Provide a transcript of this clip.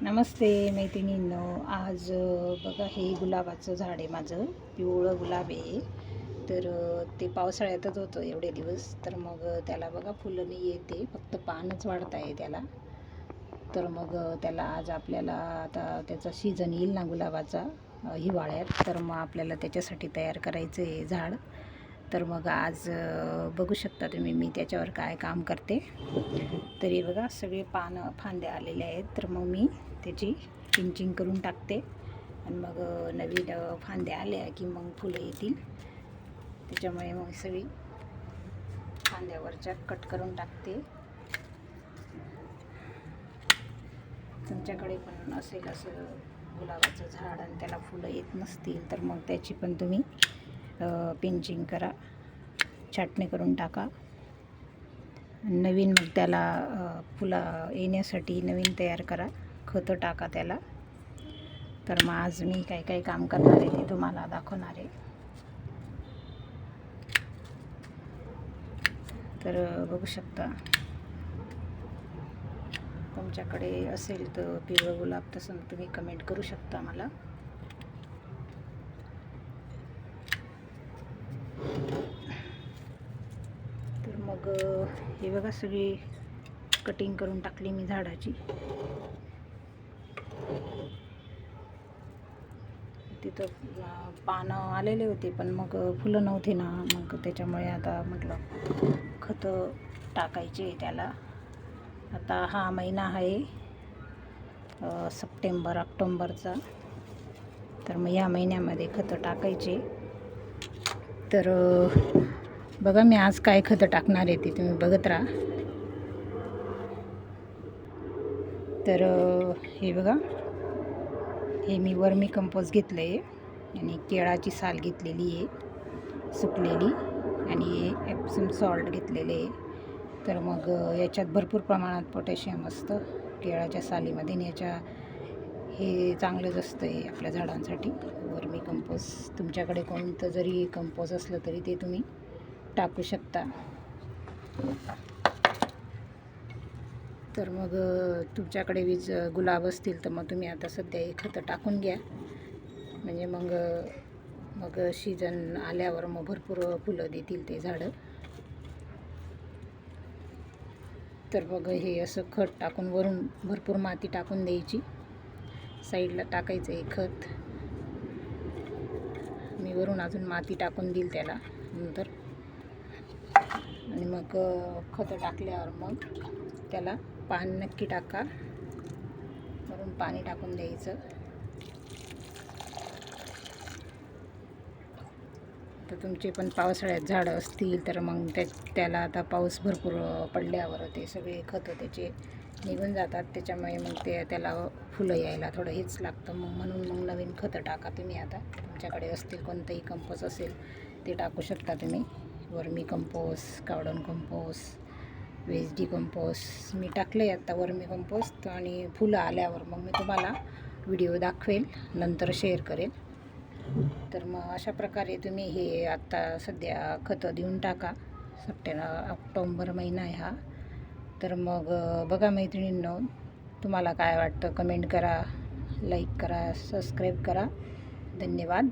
नमस्ते मैत्रिणींनो. आज बघा हे गुलाबाचं झाड आहे माझं. पिवळं गुलाब आहे. तर ते पावसाळ्यातच होतं एवढे दिवस. तर मग त्याला बघा फुलं नाही येते फक्त पानच वाढत आहे त्याला. तर मग त्याला आज आपल्याला आता त्याचा सीझन येईल ना गुलाबाचा हिवाळ्यात. तर मग आपल्याला त्याच्यासाठी तयार करायचं आहे झाड. तर मग आज बघू शकता तुम्ही मी त्याच्यावर काय काम करते. तरी बघा सगळे पानं फांद्या आलेले आहेत. तर मग मी त्याची पिंचिंग करून टाकते. आणि मग नवीन फांद्या आल्या की मग फुलं येतील. त्याच्यामुळे मग सगळी फांद्यावरच्या कट करून टाकते. तुमच्याकडे पण असेल असं गुलाबाचं झाड आणि त्याला फुलं येत नसतील तर मग त्याची पण तुम्ही पिंचिंग करा. छाटणी करून टाका. नवीन मग त्याला फुला येण्यासाठी नवीन तयार करा. खतं टाका त्याला. तर मग आज मी काय काय काम करणार आहे ते तुम्हाला दाखवणार आहे. तर बघू शकता. तुमच्याकडे असेल तर पिवळं गुलाब तसं तुम्ही कमेंट करू शकता मला तर मग अ, हे बघा सगळी कटिंग करून टाकली मी झाडाची. तिथं पानं आलेले होते पण मग फुलं नव्हती ना मग त्याच्यामुळे आता म्हटलं खतं टाकायचे त्याला. आता हा महिना आहे सप्टेंबर ऑक्टोंबरचा. तर मग या महिन्यामध्ये खतं टाकायचे. तर बघा मी आज काय खतं टाकणार आहे ते तुम्ही बघत राहा. तर हे बघा. हे मी वर्मी कंपोज घेतलं आहे आणि केळाची साल घेतलेली आहे सुकलेली. आणि एप्सम सॉल्ट घेतलेले आहे. तर मग याच्यात भरपूर प्रमाणात पोटॅशियम असतं. केळाच्या सालीमध्ये आणि याच्या हे चांगलंच असतं आहे आपल्या झाडांसाठी. वर्मी कंपोज तुमच्याकडे कोणतं जरी कंपोज असलं तरी ते तुम्ही टाकू शकता. तर मग तुमच्याकडे वीज गुलाब असतील तर मग तुम्ही आता सध्या हे खतं टाकून घ्या. म्हणजे मग मग सीजन आल्यावर मग भरपूर फुलं देतील ते झाडं. तर मग हे असं खत टाकून वरून भरपूर माती टाकून द्यायची. साईडला टाकायचं आहे खत. मी वरून अजून माती टाकून देईल त्याला नंतर. आणि मग खतं टाकल्यावर मग त्याला पान नक्की टाका. वरून पाणी टाकून द्यायचं. तर तुमचे पण पावसाळ्यात झाडं असतील तर मग त्या त्याला आता पाऊस भरपूर पडल्यावर ते सगळे खतं त्याचे निघून जातात. त्याच्यामुळे मग ते त्याला फुलं यायला थोडं हेच लागतं. मग म्हणून मग नवीन खतं टाका तुम्ही आता. तुमच्याकडे असतील कोणतंही कंपोज असेल ते टाकू शकता तुम्ही. वर्मी कंपोस कावडन कंपोस वेज डी कंपोस मी टाकलं आहे आत्ता वर्मी कंपोस्ट आणि फुलं आल्यावर मग मी तुम्हाला व्हिडिओ दाखवेल नंतर शेअर करेल. तर मग अशा प्रकारे तुम्ही हे आत्ता सध्या खतं देऊन टाका. सप्टेंबर ऑक्टोंबर महिना आहे हा. तर मग बघा मैत्रिणींनो तुम्हाला काय वाटतं? कमेंट करा लाईक करा सबस्क्राईब करा. धन्यवाद.